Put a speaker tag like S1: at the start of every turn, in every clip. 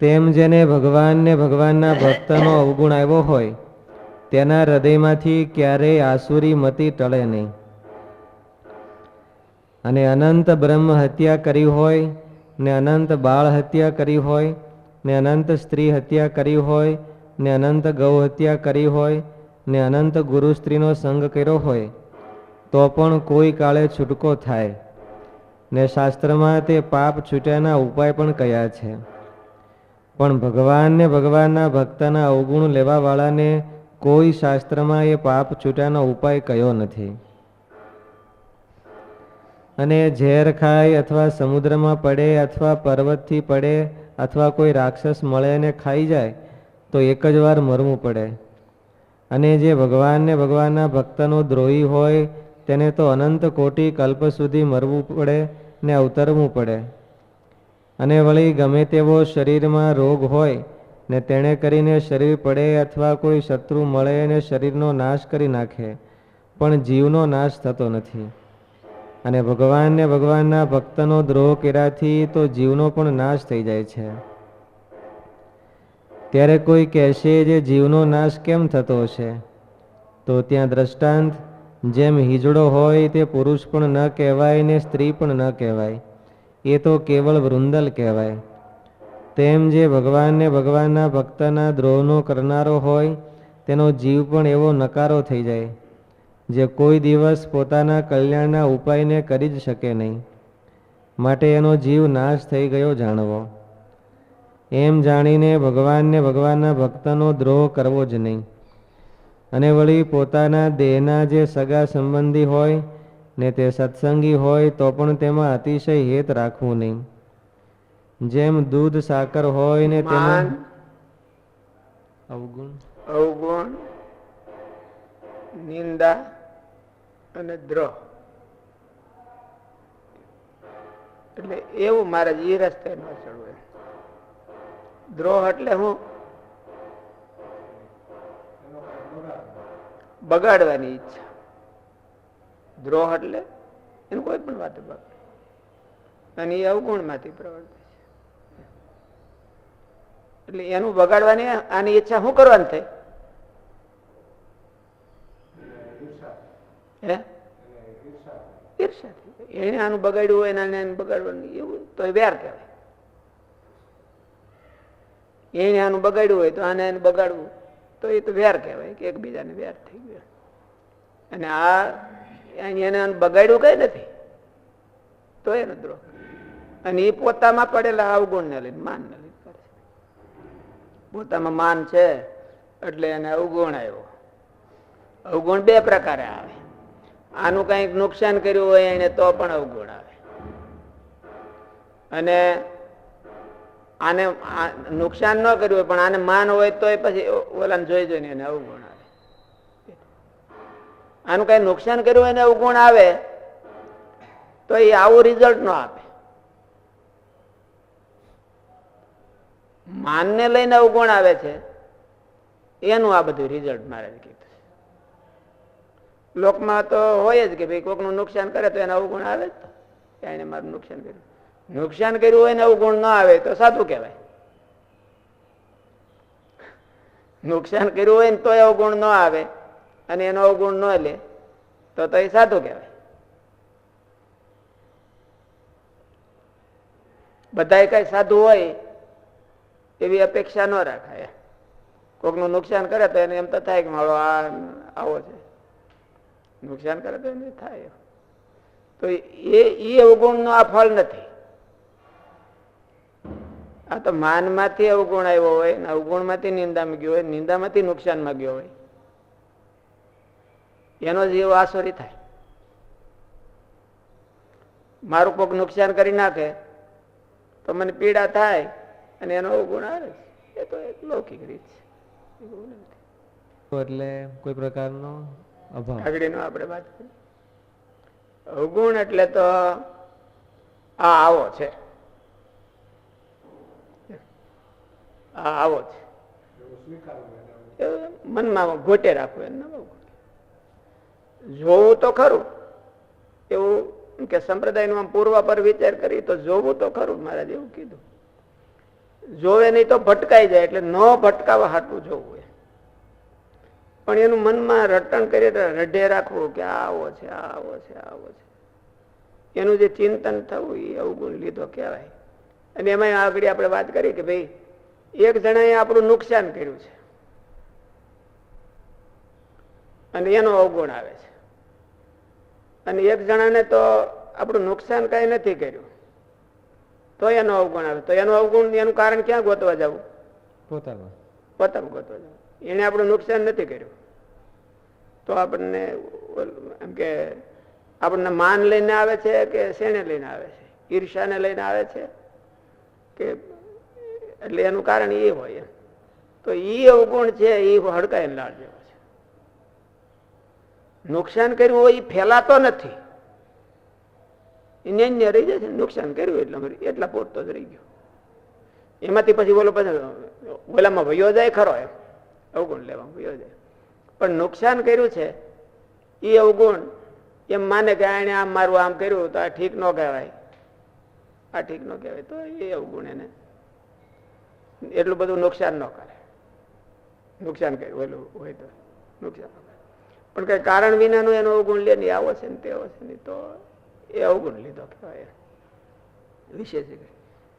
S1: તેમ જેને ભગવાનને ભગવાનના ભક્તનો અવગુણ આવ્યો હોય, તેના હૃદયમાંથી ક્યારેય આસુરી મતિ ટળે નહીં. અને અનંત બ્રહ્મ હત્યા કરી હોય, ને અનંત બાળ હત્યા કરી હોય, ને અનંત સ્ત્રી હત્યા કરી હોય, ને અનંત ગૌ હત્યા કરી હોય, ને અનંત ગુરુ સ્ત્રીનો સંગ કર્યો હોય, તો પણ કોઈ કાળે છૂટકો થાય. ને શાસ્ત્રમાં તે પાપ છૂટ્યાના ઉપાય પણ કયા છે? પણ ભગવાનને ભગવાનના ભક્તના અવગુણ લેવાવાળાને કોઈ શાસ્ત્રમાં એ પાપ છૂટાનો ઉપાય કયો નથી. અને ઝેર ખાય અથવા સમુદ્રમાં પડે અથવા પર્વતથી પડે અથવા કોઈ રાક્ષસ મળે ને ખાઈ જાય, તો એક જ વાર મરવું પડે. અને જે ભગવાનને ભગવાનના ભક્તનો દ્રોહી હોય, તેને તો અનંત કોટી કલ્પ સુધી મરવું પડે ને અવતરવું પડે. અને વળી ગમે તેવો શરીરમાં રોગ હોય ને તેણે કરીને શરીર પડે અથવા કોઈ શત્રુ મળે અને શરીરનો નાશ કરી નાખે, પણ જીવનો નાશ થતો નથી. અને ભગવાનને ભગવાનના ભક્તનો દ્રોહ કર્યાથી તો જીવનો પણ નાશ થઈ જાય છે. ત્યારે કોઈ કહેશે જે જીવનો નાશ કેમ થતો હશે? તો ત્યાં દ્રષ્ટાંત, જેમ હિજડો હોય તે પુરુષ પણ ન કહેવાય ને સ્ત્રી પણ ન કહેવાય. એ તો કેવળ વૃંદલ કહેવાય. તેમ જે ભગવાનને ભગવાનના ભક્તના દ્રોહનો કરનારો હોય, તેનો જીવ પણ એવો નકારો થઈ જાય, જે કોઈ દિવસ પોતાના કલ્યાણના ઉપાયને કરી જ શકે નહીં. માટે એનો જીવ નાશ થઈ ગયો જાણવો. એમ જાણીને ભગવાનને ભગવાનના ભક્તનો દ્રોહ કરવો જ નહીં. અને વળી પોતાના દેહના જે સગા સંબંધી હોય ને તે સત્સંગી હોય તો પણ તેમાં અતિશય હેત રાખવું નહીં. જેમ દૂધ સાકર હોય ને તેમાં અવગુણ.
S2: અવગુણ નિંદા અને દ્રોહ. એટલે એવું મારે એ રસ્તે ન ચડવું દ્રોહ એટલે હું બગાડવાની ઈચ્છા. દ્રોહ એટલે એનું કોઈ પણ વાત અને એ અવગુણમાંથી પ્રવર્તે એટલે એનું બગાડવાની આની ઈચ્છા શું કરવાની થઈ? એને આનું બગાડ્યું હોય ને આને આને બગાડવાનું એવું તો એ વ્યાર કહેવાય. એને આનું બગાડ્યું હોય તો આને એને બગાડવું તો એ તો વ્યાર કહેવાય કે એકબીજાને વ્યાર થઈ ગયો. અને આ એને બગાડ્યું કઈ નથી. તો એનો દ્રોહ અને એ પોતામાં પડેલા અવગુણને લઈને માનને લઈને કરે પોતામાં માન છે એટલે એને અવગુણ આવ્યો. અવગુણ બે પ્રકારે આવે. આનું કંઈક નુકસાન કર્યું હોય એને તો પણ અવગુણ આવે. અને આને નુકસાન ન કર્યું હોય પણ આને માન હોય તો પછી ઓલાને જોઈ જોઈને એને અવગુણ આનું કઈ નુકસાન કર્યું હોય એને અવગુણ આવે, તો એ આવું રિઝલ્ટ ન આપે. માનને લઈને અવગુણ આવે છે, એનું આ બધું રિઝલ્ટ મારે કીધું લોકમાં તો હોય જ કે ભાઈ કોકનું નુકસાન કરે તો એને અવગુણ આવે જ તો. એને મારું નુકસાન કર્યું. નુકસાન કર્યું હોય ને અવગુણ ન આવે તો સાચું કહેવાય. નુકસાન કર્યું હોય ને તોય અવગુણ ન આવે. અને એનો અવગુણ ન લે, તો તો એ સાધુ કહેવાય. બધા કઈ સાધુ હોય, એવી અપેક્ષા ન રાખાય કોકનું નુકસાન કરે તો એને એમ તો થાય કે મારો આ આવો છે. નુકસાન કરે તો એને થાય. તો એ એ અવગુણ નો આ ફળ નથી. આ તો માનમાંથી અવગુણ આવ્યો હોય ને અવગુણમાંથી નિંદામાં ગયો હોય, નિંદામાંથી નુકસાનમાં ગયો હોય. એનો જીવ આસુરી થાય. મારું કોક નુકસાન કરી નાખે તો મને પીડા થાય અને એનો અવગુણ આવે એ તો એક લૌકિક રીત છે.
S1: એટલે કોઈ પ્રકારનો અભાવ.
S2: આગળનો આપણે વાત કરી અવગુણ એટલે તો આ આવો છે. આ આવો છે. મનમાં ગોટે રાખવું એમ ન અવગુણ. જોવું તો ખરું. એવું કે સંપ્રદાયનું આમ પૂર્વ પર વિચાર કરી તો જોવું તો ખરું, મહારાજ એવું કીધું. જોવે નહીં તો ભટકાઈ જાય, એટલે ન ભટકાવા હાટું જોવું પણ એનું મનમાં રટણ કરીએ તો રઢે રાખવું કે આવો છે આવો છે આવો છે. એનું જે ચિંતન થવું એ અવગુણ લીધો કહેવાય. અને એમાં આગળ આપણે વાત કરી કે ભાઈ, એક જણાએ આપણું નુકસાન કર્યું છે. અને એનો અવગુણ આવે છે. અને એક જણાને તો આપણું નુકસાન કઈ નથી કર્યું. તો એનો અવગુણ આવે. તો એનું અવગુણ એનું કારણ ક્યાં ગોતવા જવું? પોતાનું. ગોતવા જવું. એને આપણું નુકસાન નથી કર્યું. તો આપણને એમ કે આપણને માન લઈને આવે છે કે શેને લઈને આવે છે? ઈર્ષાને લઈને આવે છે? કે એટલે એનું કારણ એ હોય તો એ અવગુણ છે એ હડકાઈને લાડજો નુકસાન કર્યું હોય એ ફેલાતો નથી. એને અન્ય રહી જાય છે, નુકસાન કર્યું એટલે એટલા પૂરતો જ રહી ગયો. એમાંથી પછી બોલો પછી ઓલામાં વયો જાય ખરો એમ. અવગુણ લેવામાં વયો જાય. પણ નુકસાન કર્યું છે એ અવગુણ. એમ માને કે એણે આમ મારું આમ કર્યું તો આ ઠીક ન કહેવાય. આ ઠીક ન કહેવાય તો એ અવગુણ એને. એટલું બધું નુકસાન ન કરે. નુકસાન કર્યું ઓલું હોય તો નુકસાન. પણ કઈ કારણ વિનાનું એનો અવગુણ લે ને આવો છે ને તેવો છે ને તો એ અવગુણ લીધો કહેવાય વિશેષ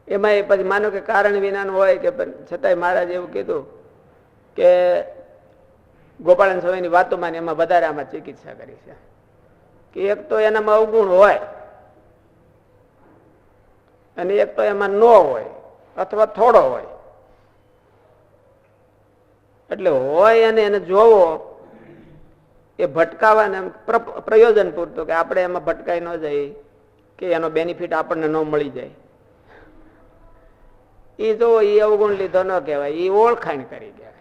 S2: એમાં એ પછી માનો કે કારણ વિનાનું હોય કે છતાંય મહારાજ એવું કીધું કે ગોપાળન સ્વામીની વાતોમાં એમાં વધારે આમાં ચિકિત્સા કરી છે. કે એક તો એનામાં અવગુણ હોય અને એક તો એમાં ન હોય અથવા થોડો હોય. એટલે હોય અને એને જોવો એ ભટકાવાને પ્ર- પ્રયોજન પૂરતું કે આપણે એમાં ભટકાઈ ન જાય કે એનો બેનિફિટ આપણને ન મળી જાય. એ જો એ અવગુણ લીધો ન કહેવાય એ ઓળખાણ કરી કહેવાય.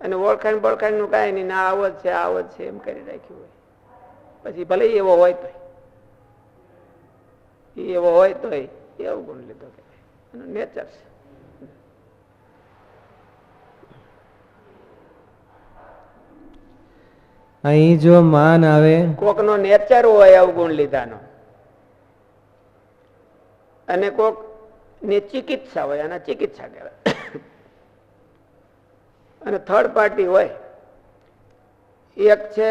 S2: અને ઓળખાણ બળખાણનું કાંઈ નહીં, ના આવો જ છે, આવો જ છે, એમ કરી રાખ્યું હોય. પછી ભલે એવો હોય ઈ એવો હોય તોય એ અવગુણ લીધો કહેવાય. એનો નેચર છે.
S1: અહીં જો માન આવે
S2: કોકનો નેચર હોય અવગુણ લીધાનો. અને કોક ને ચિકિત્સા હોય આના ચિકિત્સા કહેવાય. અને થર્ડ પાર્ટી હોય એક છે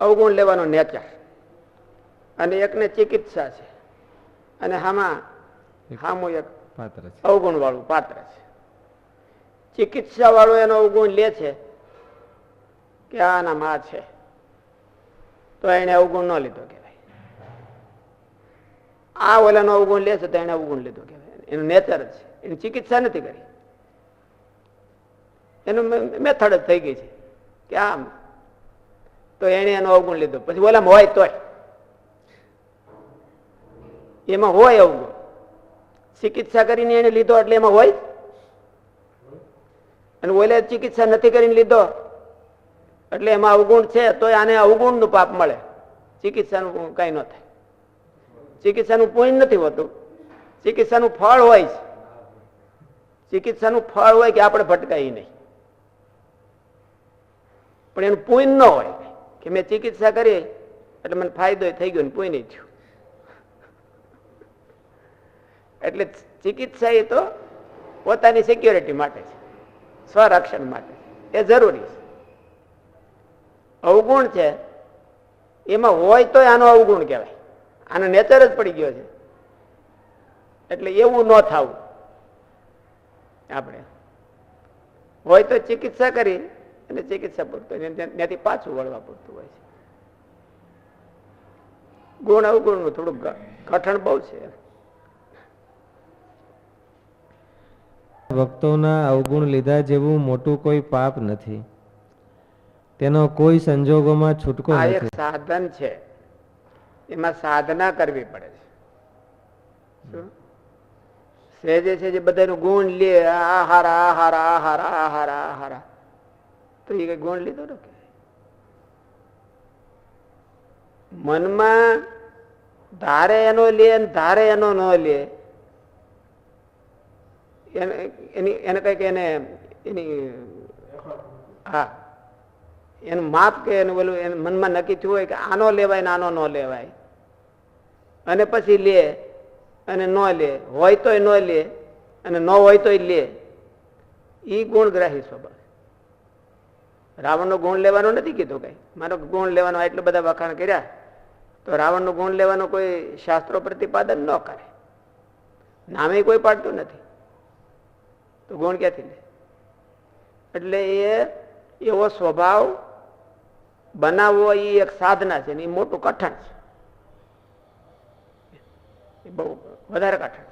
S2: અવગુણ લેવાનો નેચર અને એકને ચિકિત્સા છે. અને હામાં હામું એક
S1: પાત્ર
S2: અવગુણ વાળું પાત્ર છે. ચિકિત્સા વાળો એનો અવગુણ લે છે કે આના માં છે. તો એને અવગુણ ન લીધો કહેવાય. આ ઓલાનો અવગુણ લે છે તો એને અવગુણ લીધો કહેવાય. એનું નેચર જ છે. એની ચિકિત્સા નથી કરી. એનું મેથડ જ થઈ ગઈ છે કે આમ. તો એને એનો અવગુણ લીધો. પછી ઓલામાં હોય તોય. એમાં હોય અવગુણ. ચિકિત્સા કરીને એને લીધો એટલે એમાં હોય? અને ઓલે ચિકિત્સા નથી કરીને લીધો? એટલે એમાં અવગુણ છે તો આને અવગુણનું પાપ મળે. ચિકિત્સાનું કઈ ન થાય. ચિકિત્સાનું પુણ્ય નથી હોતું. ચિકિત્સાનું ફળ હોય છે ચિકિત્સાનું ફળ હોય કે આપણે ભટકાઈ નહીં. પણ એનું પુણ્ય ન હોય કે મેં ચિકિત્સા કરી, એટલે મને ફાયદો થઈ ગયો ને પુણ્ય થયું. એટલે ચિકિત્સા એ તો પોતાની સિક્યોરિટી માટે છે. સ્વરક્ષણ માટે. એ જરૂરી છે. અવગુણ છે. એમાં હોય તો આનો અવગુણ કહેવાય. આનો નેચર જ પડી ગયો છે. એટલે એવું ન થવું. આપણે હોય તો ચિકિત્સા કરી અને ચિકિત્સા પૂરતું ત્યાંથી પાછું વળવા પૂરતું હોય છે. ગુણ અવગુણનું થોડુંક કઠણ બહુ છે.
S1: ભક્તોના અવગુણ લીધા જેવું મોટું કોઈ પાપ નથી. તેનો કોઈ સંજોગોમાં છૂટકો
S2: આ એક સાધન છે. એમાં સાધના કરવી પડે છે. શું? સહેજે છે જે બધાનું ગુણ લે આહાર આહાર આહાર આહાર આહાર. તો એ કઈ ગુણ લીધો ને મનમાં ધારે એનો લે અને ધારે એનો ન લે. એને એની એને કંઈક એને એની હા. એનું માપ કે એનું પેલું એને મનમાં નક્કી થયું હોય કે આનો લેવાય ને આનો ન લેવાય. અને પછી લે, અને ન લે, હોય તોય ન લે, અને ન હોય તોય લે. એ ગુણગ્રાહી સ્વભાવ. રાવણનો ગુણ લેવાનો નથી કીધું કઈ. મારો ગુણ લેવાનો એટલા બધા વખાણ કર્યા, તો રાવણનો ગુણ લેવાનો કોઈ શાસ્ત્રો પ્રતિપાદન ન કરે. નામે કોઈ પાડતું નથી. તો ગુણ ક્યાંથી લે? એટલે એ એવો સ્વભાવ બનાવવો એ એક સાધના છે ને એ મોટું કઠણ છે. એ બહુ વધારે કઠણ છે.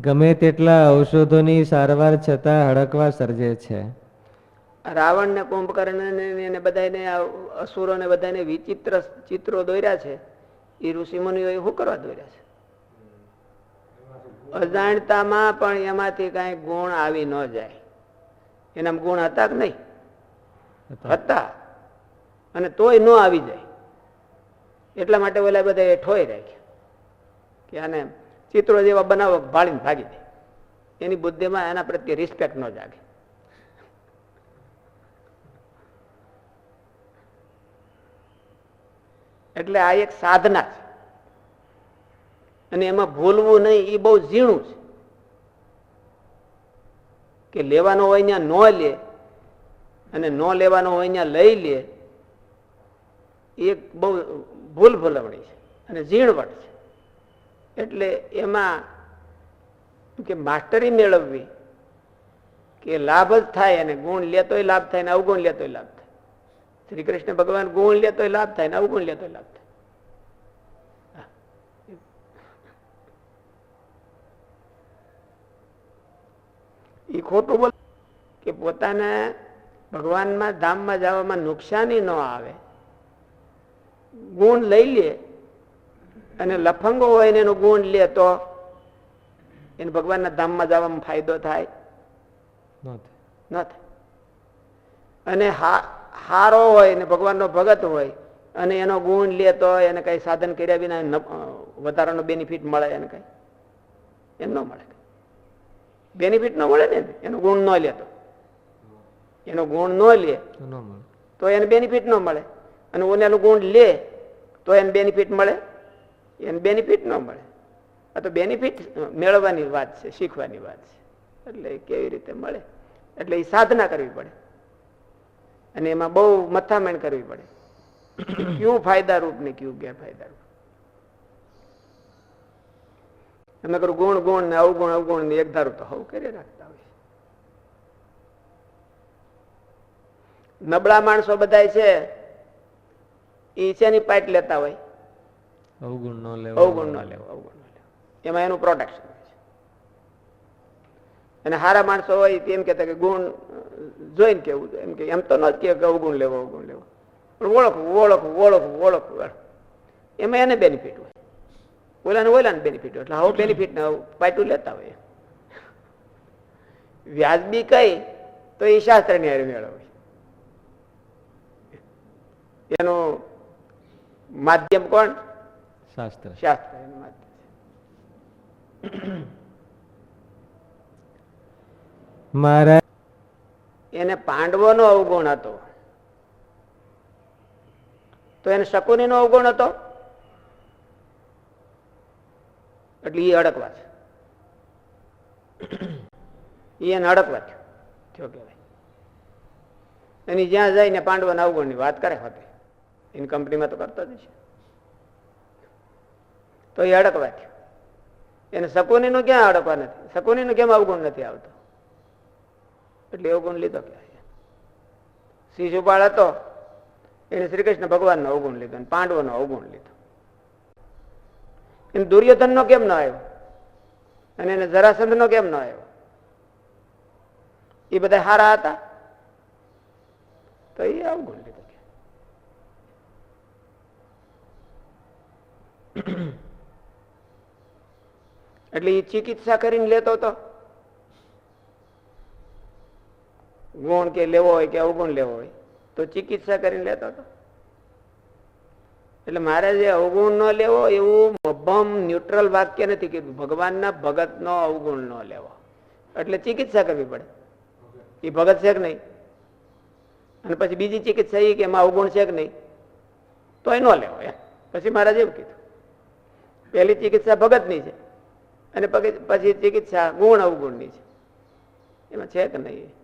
S1: ગમે તેટલા ઔષધોની સારવાર છતાં હડકવા સર્જે છે.
S2: રાવણ ને કુંભકર્ણ ને એને બધાને અસુરો ને બધાને વિચિત્ર ચિત્રો દોર્યા છે. એ ઋષિ મુનિઓએ શું કરવા દોર્યા છે? અજાણતામાં પણ એમાંથી કાંઈ ગુણ આવી ન જાય. એના ગુણ હતા કે નહીં? હતા. અને તોય ન આવી જાય. એટલા માટે ઓલા બધા ઠોઈ રાખ્યા કે આને ચિત્રો જેવા બનાવો ભાળીને ભાગી દે. એની બુદ્ધિમાં એના પ્રત્યે રિસ્પેક્ટ ન જાગે. એટલે આ એક સાધના છે. અને એમાં ભૂલવું નહીં એ બહુ ઝીણું છે. કે લેવાનો હોય ત્યાં ન લે, અને ન લેવાનો હોય ત્યાં લઈ લે, એ બહુ ભૂલ ભૂલવણી છે અને ઝીણવટ છે. એટલે એમાં કે માસ્ટરી મેળવવી, કે લાભ જ થાય અને ગુણ લેતોય લાભ થાય ને અવગુણ લેતોય લાભ થાય. શ્રી કૃષ્ણ ભગવાન ગુણ લેતોય લાભ થાય ને અવગુણ લેતોય લાભ થાય. એ ખોટું બોલ કે પોતાને ભગવાનમાં ધામમાં જવામાં નુકસાની ન આવે. ગુણ લઈ લે અને લફંગો હોય ને એનો ગુણ લે તો એને ભગવાનના ધામમાં જવામાં ફાયદો થાય.
S1: ન થાય.
S2: અને હા- હારો હોય ને ભગવાનનો ભગત હોય અને એનો ગુણ લે તો એને કઈ સાધન કર્યા વિના વધારાનો બેનિફિટ મળે એને કઈ. એમ ન મળે. બેનિફિટ ન મળે ને એનો ગુણ ન લે તો. એનો ગુણ ન લે
S1: તો
S2: એને બેનિફિટ ન મળે. અને ઓનેલું ગુણ લે તો એને બેનિફિટ મળે. એને બેનિફિટ ન મળે. આ તો બેનિફિટ મેળવવાની વાત છે શીખવાની વાત છે. એટલે કેવી રીતે મળે? એટલે એ સાધના કરવી પડે. અને એમાં બહુ મથામણ કરવી પડે. ક્યું ફાયદારૂપ ને ક્યું ગેરફાયદારૂપ? અમે કરું ગુણ ગુણ ને અવગુણ અવગુણ ને એક ધારું તો હવ કરી રાખતા હોય નબળા માણસો બધા છે એ શેની પાઇટ લેતા હોય?
S1: અવગુણ ન લેવો.
S2: અવગુણ ન લેવો અવગુણ ન લેવો. એમાં એનું પ્રોટેક્શન અને સારા માણસો હોય એમ કહેતા કે ગુણ જોઈને કેવું એમ કે એમ તો ન કે અવગુણ લેવો અવગુણ લેવો. પણ ઓળખવું ઓળખવું ઓળખવું ઓળખવું. એમાં એને બેનિફિટ હોય. ઓલાને ઓલાને બેનિફિટ એટલે હવે બેનિફિટ પાટું લેતા હોય. વ્યાજબી કઈ તો એ શાસ્ત્રની હારે એનું માધ્યમ કોણ?
S1: શાસ્ત્ર.
S2: શાસ્ત્ર એનું માધ્યમ.
S1: મારા
S2: એને પાંડવોનો અવગુણ હતો. તો એને શકુનીનો અવગુણ હતો? એટલે એ અડકવા છે. એને અડકવા થયો. કહેવાય. એની જ્યાં જાય ને પાંડવોના અવગુણની વાત કરે હોતે. એની કંપનીમાં તો કરતો જ છે તો એ અડકવા થયો. એને શકુનીનું ક્યાં અડકવા નથી? શકુનીનું કેમ અવગુણ નથી આવતો? એટલે અવગુણ લીધો કહેવાય શિશુપાળ હતો. એને શ્રી કૃષ્ણ ભગવાનનો અવગુણ લીધો અને પાંડવોનો અવગુણ લીધો. એને દુર્યોધનનો કેમ ન આવ્યો? અને એને જરાસંધનો કેમ ન આવ્યો? એ બધા હારા હતા? તો એ અવગુણ લીધો એટલે એ ચિકિત્સા કરીને લેતો હતો ગુણ કે લેવો હોય કે અવગુણ લેવો હોય, તો ચિકિત્સા કરીને લેતો હતો એટલે મારે જે અવગુણ ન લેવો એવું મભમ ન્યુટ્રલ વાક્ય નથી કીધું. ભગવાનના ભગતનો અવગુણ ન લેવો. એટલે ચિકિત્સા કરવી પડે. એ ભગત છે કે નહીં? અને પછી બીજી ચિકિત્સા એ કે એમાં અવગુણ છે કે નહીં? તો એ ન લેવો એમ. પછી મહારાજ એવું કીધું. પહેલી ચિકિત્સા ભગતની છે. અને પછી ચિકિત્સા ગુણ અવગુણની છે. એમાં છે કે નહીં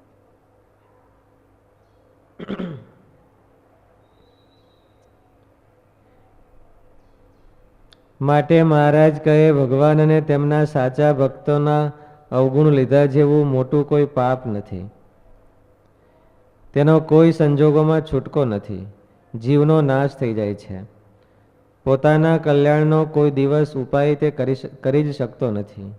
S1: માટે મહારાજ કહે, ભગવાન અને તેમના સાચા ભક્તોના અવગુણ લીધા જેવું મોટું કોઈ પાપ નથી. તેનો કોઈ સંજોગોમાં છૂટકો નથી. જીવનો નાશ થઈ જાય છે. પોતાના કલ્યાણનો કોઈ દિવસ ઉપાય તે કરી જ શકતો નથી.